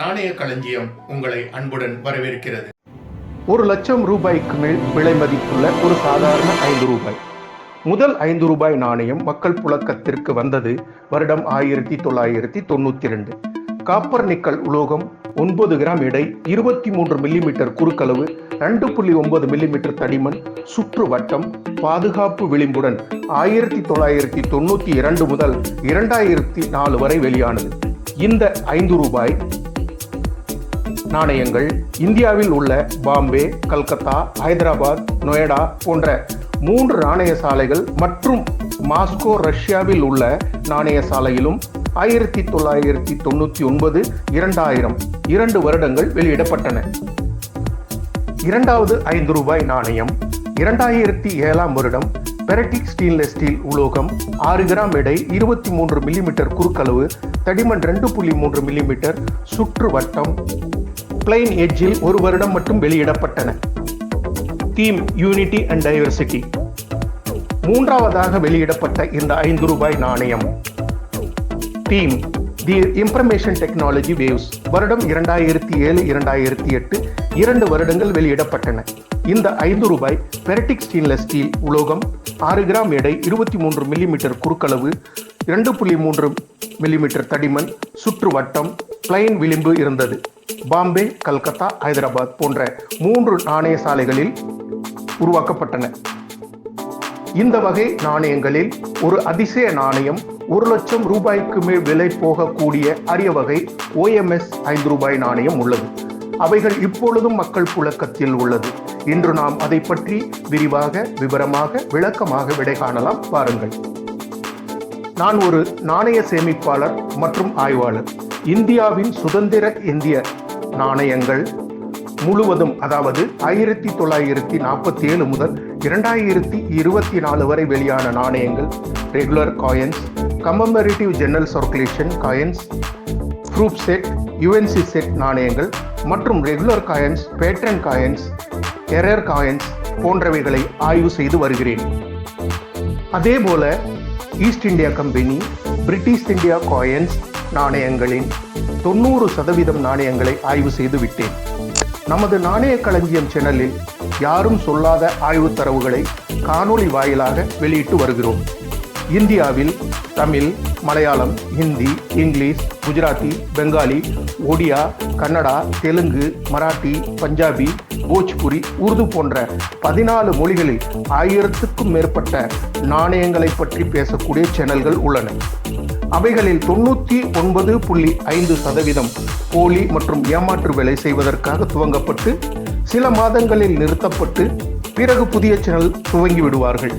நாணய களஞ்சியம் உங்களை அன்புடன் வரவேற்கிறது. ஒரு லட்சம் ரூபாய்க்கு மேல் விலை மதிப்புள்ள ஒரு சாதாரண ஐந்து ரூபாய். முதல் ஐந்து ரூபாய் நாணயம் மக்கள் புழக்கத்திற்கு வந்தது வருடம் ஆயிரத்தி தொள்ளாயிரத்தி தொண்ணூத்தி ரெண்டு காப்பர் நிக்கல் உலோகம் ஒன்பது கிராம் எடை இருபத்தி மூன்று மில்லிமீட்டர் குறுக்களவு ரெண்டு புள்ளி ஒன்பது மில்லிமீட்டர் தடிமன் சுற்று வட்டம் பாதுகாப்பு விளிம்புடன் ஆயிரத்தி தொள்ளாயிரத்தி தொண்ணூத்தி இரண்டு முதல் இரண்டாயிரத்தி நாலு வரை வெளியானது. இந்த ஐந்து ரூபாய் நாணயங்கள் இந்தியாவில் உள்ள பாம்பே கல்கத்தா ஹைதராபாத் நொய்டா போன்ற மூன்று நாணய சாலைகள் மற்றும் மாஸ்கோ ரஷ்யாவில் உள்ள நாணய சாலையிலும் ஆயிரத்தி தொள்ளாயிரத்தி தொண்ணூற்றி ஒன்பது இரண்டாயிரம் இரண்டு வருடங்கள் வெளியிடப்பட்டன. இரண்டாவது ஐந்து ரூபாய் நாணயம் இரண்டாயிரத்தி ஏழாம் வருடம் பெரட்டிக் ஸ்டெயின்லெஸ் ஸ்டீல் உலோகம் ஆறு கிராம் எடை இருபத்தி மூன்று மில்லிமீட்டர் குறுக்களவு தடிமன் ரெண்டு புள்ளி மூன்று மில்லிமீட்டர் சுற்று வட்டம். பிளைன் எட்ஜில் ஒரு வருடம் மட்டும் வெளியிடப்பட்டன. தீம் யூனிட்டி அண்ட் டைவர்சிட்டி மூன்றாவதாக வெளியிடப்பட்ட இந்த ஐந்து ரூபாய் நாணயம். Theme the information technology waves வருடம் இரண்டாயிரத்தி ஏழு இரண்டாயிரத்தி எட்டு இரண்டு வருடங்கள் வெளியிடப்பட்டன. இந்த ஐந்து ரூபாய் பெரட்டிக் ஸ்டெயின்லெஸ் ஸ்டீல் உலோகம் ஆறு கிராம் எடை இருபத்தி மூன்று மில்லிமீட்டர் குறுக்களவு இரண்டு புள்ளி மூன்று மில்லிமீட்டர் தடிமன் சுற்று வட்டம் பிளைன் விளிம்பு இருந்தது. பாம்பே கல்கத்தா ஹைதராபாத் போன்ற மூன்று நாணய சாலைகளில் உருவாக்கப்பட்டன. இந்த வகை நாணயங்களில் ஒரு அதிசய நாணயம் ஒரு லட்சம் ரூபாய்க்கு மேல் விலை போகக்கூடிய அரிய வகை ஓஎம்எஸ் ஐந்து ரூபாய் நாணயம் உள்ளது. அவைகள் இப்பொழுதும் மக்கள் புழக்கத்தில் உள்ளது. இன்று நாம் அதை பற்றி விரிவாக விவரமாக விளக்கமாக விடை காணலாம். பாருங்கள். நான் ஒரு நாணய சேமிப்பாளர் மற்றும் ஆய்வாளர். இந்தியாவின் சுதந்திர இந்திய நாணயங்கள் முழுவதும் அதாவது ஆயிரத்தி தொள்ளாயிரத்தி நாற்பத்தி ஏழு முதல் இரண்டாயிரத்தி இருபத்தி நாலு வரை வெளியான நாணயங்கள் regular coins commemorative general circulation coins proof set UNC set நாணயங்கள் மற்றும் regular coins pattern coins error coins போன்றவைகளை ஆய்வு செய்து வருகிறேன். அதேபோல East India Company British India coins நாணயங்களின் தொண்ணூறு சதவீதம் நாணயங்களை ஆய்வு செய்து விட்டேன். நமது நாணய களஞ்சியம் சேனலில் யாரும் சொல்லாத ஆய்வு தரவுகளை காணொளி வாயிலாக வெளியிட்டு வருகிறோம். இந்தியாவில் தமிழ் மலையாளம் ஹிந்தி இங்கிலீஷ் குஜராத்தி பெங்காலி ஒடியா கன்னடா தெலுங்கு மராட்டி பஞ்சாபி போஜ்புரி உருது போன்ற பதினாலு மொழிகளில் ஆயிரத்துக்கும் மேற்பட்ட நாணயங்களை பற்றி பேசக்கூடிய சேனல்கள் உள்ளன. அவைகளில் தொண்ணூற்றி ஒன்பது புள்ளி ஐந்து சதவீதம் போலி மற்றும் ஏமாற்று வேலை செய்வதற்காக துவங்கப்பட்டு சில மாதங்களில் நிறுத்தப்பட்டு பிறகு புதிய சேனல் துவங்கி விடுவார்கள்.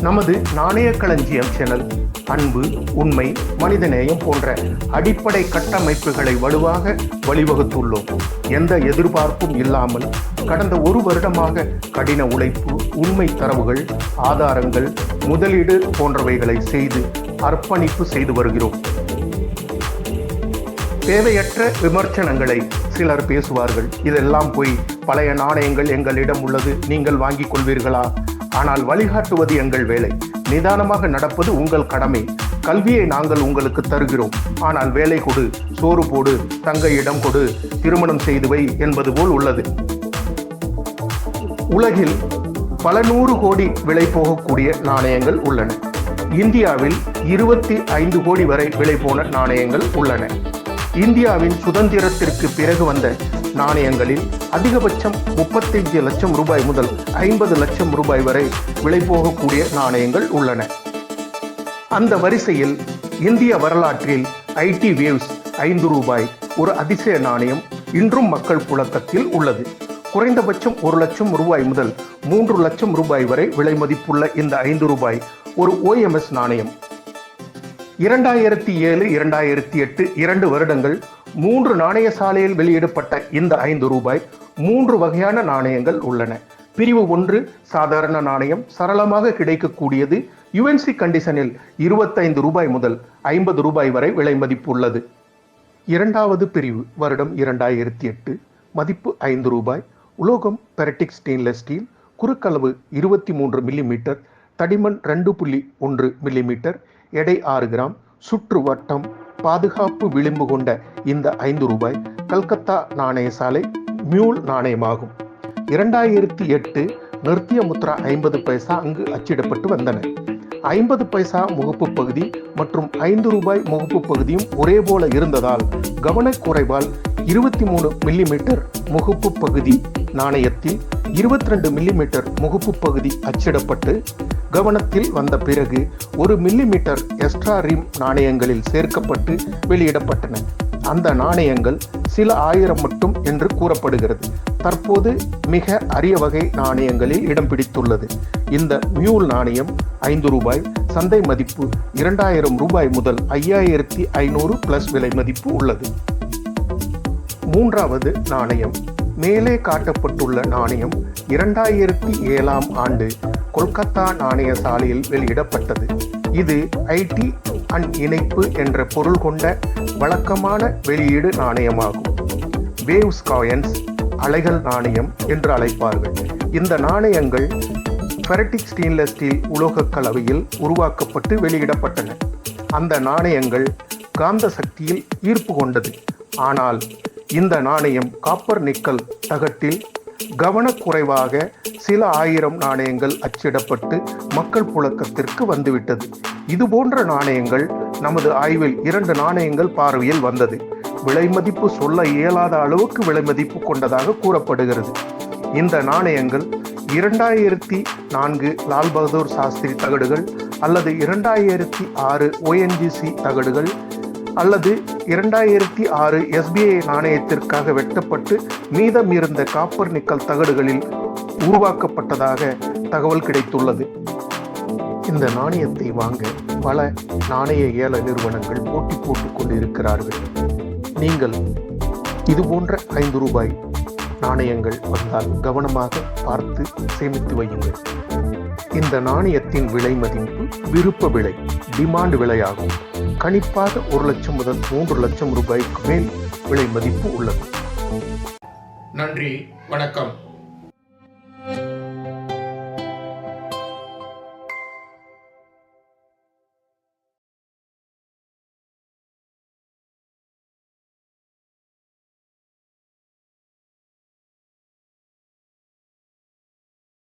நமது நாணய களஞ்சியம் சேனல் அன்பு உண்மை மனிதநேயம் போன்ற அடிப்படை கட்டமைப்புகளை வலுவாக வழிவகுத்துள்ளோம். எந்த எதிர்பார்ப்பும் இல்லாமல் கடந்த ஒரு வருடமாக கடின உழைப்பு உண்மை தரவுகள் ஆதாரங்கள் முதலீடு போன்றவைகளை செய்து அர்ப்பணிப்பு செய்து வருகிறோம். தேவையற்ற விமர்சனங்களை சிலர் பேசுவார்கள். இதெல்லாம் போய் பழைய நாணயங்கள் எங்களிடம் உள்ளது நீங்கள் வாங்கிக் கொள்வீர்களா? ஆனால் வழிகாட்டுவது எங்கள் வேலை. நிதானமாக நடப்பது உங்கள் கடமை. கல்வியை நாங்கள் உங்களுக்கு தருகிறோம். ஆனால் வேலை கொடு சோறு போடு தங்க இடம் கொடு திருமணம் செய்துவை என்பது போல் உள்ளது. உலகில் பல நூறு கோடி விலை போகக்கூடிய நாணயங்கள் உள்ளன. இந்தியாவில் இருபத்தி ஐந்து கோடி வரை விலை போன நாணயங்கள் உள்ளன. இந்தியாவின் சுதந்திரத்திற்கு பிறகு வந்த நாணயங்களில் அதிகபட்சம் முப்பத்தைந்து லட்சம் ரூபாய் முதல் ஐம்பது லட்சம் ரூபாய் வரை விலை போகக்கூடிய நாணயங்கள் உள்ளன. அந்த வரிசையில் இந்திய வரலாற்றில் ஐடி வேவ்ஸ் ஐந்து ரூபாய் ஒரு அதிசய நாணயம் இன்றும் மக்கள் புழக்கத்தில் உள்ளது. குறைந்தபட்சம் ஒரு லட்சம் ரூபாய் முதல் மூன்று லட்சம் ரூபாய் வரை விலை மதிப்புள்ள இந்த ஐந்து ரூபாய் ஒரு ஓஎம்எஸ் நாணயம். இரண்டாயிரத்தி ஏழு இரண்டாயிரத்தி எட்டு இரண்டு வருடங்கள் மூன்று நாணய சாலையில் வெளியிடப்பட்ட இந்த ஐந்து ரூபாய் மூன்று வகையான நாணயங்கள் உள்ளன. பிரிவு ஒன்று சாதாரண நாணயம் சரளமாக கிடைக்கக்கூடியது யுஎன்சி கண்டிஷனில் இருபத்தைந்து ரூபாய் முதல் ஐம்பது ரூபாய் வரை விலை மதிப்பு உள்ளது. இரண்டாவது பிரிவு வருடம் இரண்டாயிரத்தி எட்டு மதிப்பு ஐந்து ரூபாய் உலோகம் பெரட்டிக் ஸ்டெயின்லெஸ் ஸ்டீல் குறுக்களவு இருபத்தி மூன்று மில்லிமீட்டர் தடிமன் ரெண்டு புள்ளி ஒன்று மில்லிமீட்டர் எடை ஆறு கிராம் சுற்று வட்டம் பாதுகாப்பு விளிம்பு கொண்ட இந்த ஐந்து ரூபாய் கல்கத்தா நாணய சாலை மியூல் நாணயமாகும். இரண்டாயிரத்தி எட்டு நிறுத்திய முத்ரா ஐம்பது பைசா அங்கு அச்சிடப்பட்டு வந்தன. ஐம்பது பைசா முகப்பு பகுதி மற்றும் ஐந்து ரூபாய் முகப்பு பகுதியும் ஒரே போல இருந்ததால் கவனக்குறைவால் இருபத்தி மூணு மில்லிமீட்டர் முகப்பு பகுதி நாணயத்தில் இருபத்தி ரெண்டு மில்லிமீட்டர் முகப்பு பகுதி அச்சிடப்பட்டு கவனத்தில் வந்த பிறகு ஒரு மில்லிமீட்டர் எக்ஸ்ட்ரா ரிம் நாணயங்களில் சேர்க்கப்பட்டு வெளியிடப்பட்டன. அந்த நாணயங்கள் சில ஆயிரம் மட்டும் என்று கூறப்படுகிறது. தற்போது மிக அரிய வகை நாணயங்களில் இடம் பிடித்துள்ளது. இந்த மியூல் நாணயம் ஐந்து ரூபாய் சந்தை மதிப்பு இரண்டாயிரம் ரூபாய் முதல் ஐயாயிரத்தி ஐநூறு பிளஸ் விலை மதிப்பு உள்ளது. மூன்றாவது நாணயம் மேலே காட்டப்பட்டுள்ள நாணயம் இரண்டாயிரத்தி ஏழாம் ஆண்டு கொல்கத்தா நாணய சாலையில் வெளியிடப்பட்டது. இது ஐடி அண்ட் இணைப்பு என்ற பொருள் கொண்ட வழக்கமான வெளியீடு நாணயமாகும். வேவ்ஸ் காயின்ஸ் அலைகள் நாணயம் என்று அழைப்பார்கள். இந்த நாணயங்கள் ஃபெரட்டிக் ஸ்டெயின்லெஸ் ஸ்டீல் உலோகக் கலவையில் உருவாக்கப்பட்டு வெளியிடப்பட்டன. அந்த நாணயங்கள் காந்த சக்தியில் ஈர்ப்பு கொண்டது. ஆனால் இந்த நாணயம் காப்பர் நிக்கல் தகட்டில் கவனக்குறைவாக சில ஆயிரம் நாணயங்கள் அச்சிடப்பட்டு மக்கள் புழக்கத்திற்கு வந்துவிட்டது. இது போன்ற நாணயங்கள் நமது ஆய்வில் இரண்டு நாணயங்கள் பார்வையில் வந்தது. விலை மதிப்பு சொல்ல இயலாத அளவுக்கு விலைமதிப்பு கொண்டதாக கூறப்படுகிறது. இந்த நாணயங்கள் இரண்டாயிரத்தி நான்கு லால் பகதூர் சாஸ்திரி தகடுகள் அல்லது இரண்டாயிரத்தி ஆறு ஓஎன்ஜிசி தகடுகள் அல்லது இரண்டாயிரத்தி ஆறு எஸ்பிஐ நாணயத்திற்காக வெட்டப்பட்டு மீதம் இருந்த காப்பர் நிக்கல் தகடுகளில் உருவாக்கப்பட்டதாக தகவல் கிடைத்துள்ளது. இந்த நாணயத்தை வாங்க பல நாணய ஏல நிறுவனங்கள் போட்டி போட்டுக் கொண்டிருக்கிறார்கள். நீங்கள் இது போன்ற ஐந்து ரூபாய் நாணயங்கள் வந்தால் கவனமாக பார்த்து சேமித்து வையுங்கள். இந்த நாணயத்தின் விலை மதிப்பு விருப்ப விலை டிமாண்ட் விலையாகும். கணிப்பாக ஒரு லட்சம் முதல் மூன்று லட்சம் ரூபாய்க்கு மேல் விலை மதிப்பு உள்ளது. நன்றி வணக்கம்.